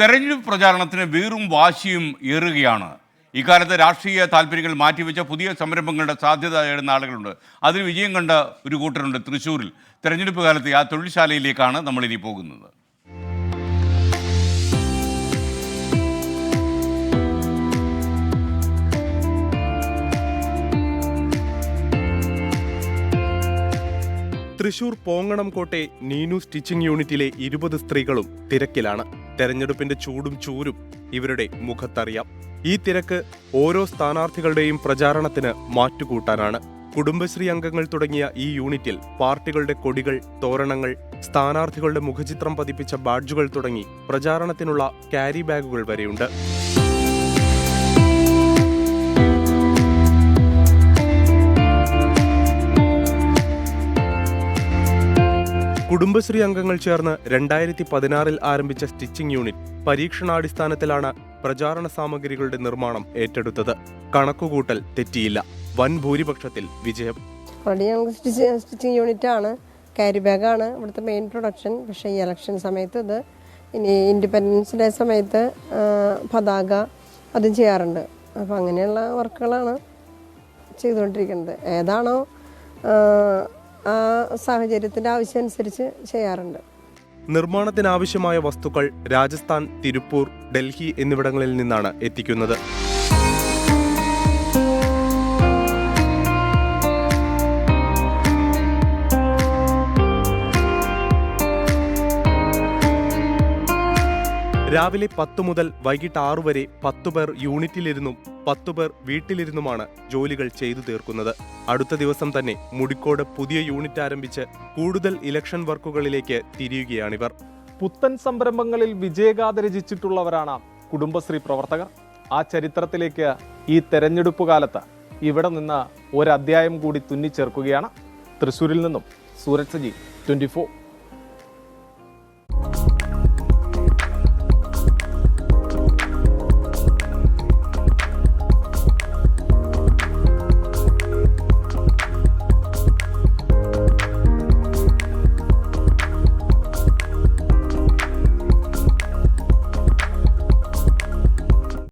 തെരഞ്ഞെടുപ്പ് പ്രചാരണത്തിന് വീറും വാശിയും ഏറുകയാണ്. ഇക്കാലത്ത് രാഷ്ട്രീയ താല്പര്യങ്ങൾ മാറ്റിവെച്ച പുതിയ സംരംഭങ്ങളുടെ സാധ്യത തേടുന്ന ആളുകളുണ്ട്. അതിൽ വിജയം കണ്ട ഒരു കൂട്ടരുണ്ട് തൃശ്ശൂരിൽ തെരഞ്ഞെടുപ്പ് കാലത്ത് ആ തൊഴിൽശാലയിലേക്കാണ് നമ്മളിനി പോകുന്നത്. തൃശൂർ പോങ്ങണം കോട്ടെ നീനു സ്റ്റിച്ചിംഗ് യൂണിറ്റിലെ ഇരുപത് സ്ത്രീകളും തിരക്കിലാണ്. തെരഞ്ഞെടുപ്പിന്റെ ചൂടും ചൂരും ഇവരുടെ മുഖത്തറിയാം. ഈ തിരക്ക് ഓരോ സ്ഥാനാർത്ഥികളുടെയും പ്രചാരണത്തിന് മാറ്റുകൂട്ടാനാണ്. കുടുംബശ്രീ അംഗങ്ങൾ തുടങ്ങിയ ഈ യൂണിറ്റിൽ പാർട്ടികളുടെ കൊടികൾ തോരണങ്ങൾ സ്ഥാനാർത്ഥികളുടെ മുഖചിത്രം പതിപ്പിച്ച ബാഡ്ജുകൾ തുടങ്ങി പ്രചാരണത്തിനുള്ള ക്യാരി ബാഗുകൾ വരെയുണ്ട്. കുടുംബശ്രീ അംഗങ്ങൾ ചേർന്ന് രണ്ടായിരത്തി പതിനാറിൽ ആരംഭിച്ച സ്റ്റിച്ചിംഗ് യൂണിറ്റ് പരീക്ഷണാടിസ്ഥാനത്തിലാണ് പ്രചാരണ സാമഗ്രികളുടെ നിർമ്മാണം ഏറ്റെടുത്തത്. കണക്കുകൂട്ടൽ തെറ്റിയില്ല. വൻ ഭൂരിപക്ഷത്തിൽ വിജയം. ഓൾറെഡി ഞങ്ങൾ സ്റ്റിച്ച് സ്റ്റിച്ചിങ് യൂണിറ്റ് ആണ് ക്യാരി ബാഗാണ് ഇവിടുത്തെ മെയിൻ പ്രൊഡക്ഷൻ പക്ഷേ ഈ ഇലക്ഷൻ സമയത്ത് ഇത് ഇനി ഇൻഡിപെൻഡൻസ് ഡേ സമയത്ത് പതാക അതും ചെയ്യാറുണ്ട്. അപ്പോൾ അങ്ങനെയുള്ള വർക്കുകളാണ് ചെയ്തുകൊണ്ടിരിക്കുന്നത്. ഏതാണോ സാഹചര്യത്തിന്റെ ആവശ്യം അനുസരിച്ച് ചെയ്യാറുണ്ട്. നിർമ്മാണത്തിനാവശ്യമായ വസ്തുക്കൾ രാജസ്ഥാൻ തിരുപ്പൂർ ഡൽഹി എന്നിവിടങ്ങളിൽ നിന്നാണ് എത്തിക്കുന്നത്. രാവിലെ പത്ത് മുതൽ വൈകിട്ട് ആറു വരെ പത്തു പേർ യൂണിറ്റിലിരുന്നും പത്തു പേർ വീട്ടിലിരുന്നുമാണ് ജോലികൾ ചെയ്തു തീർക്കുന്നത്. അടുത്ത ദിവസം തന്നെ മുടിക്കോട് പുതിയ യൂണിറ്റ് ആരംഭിച്ച് കൂടുതൽ ഇലക്ഷൻ വർക്കുകളിലേക്ക് തിരിയുകയാണിവർ. പുത്തൻ സംരംഭങ്ങളിൽ വിജയഗാഥ രചിച്ചിട്ടുള്ളവരാണ് കുടുംബശ്രീ പ്രവർത്തകർ. ആ ചരിത്രത്തിലേക്ക് ഈ തെരഞ്ഞെടുപ്പ് കാലത്ത് ഇവിടെ നിന്ന് ഒരധ്യായം കൂടി തുന്നിച്ചേർക്കുകയാണ്. തൃശ്ശൂരിൽ നിന്നും സൂരജ് സജി ട്വന്റി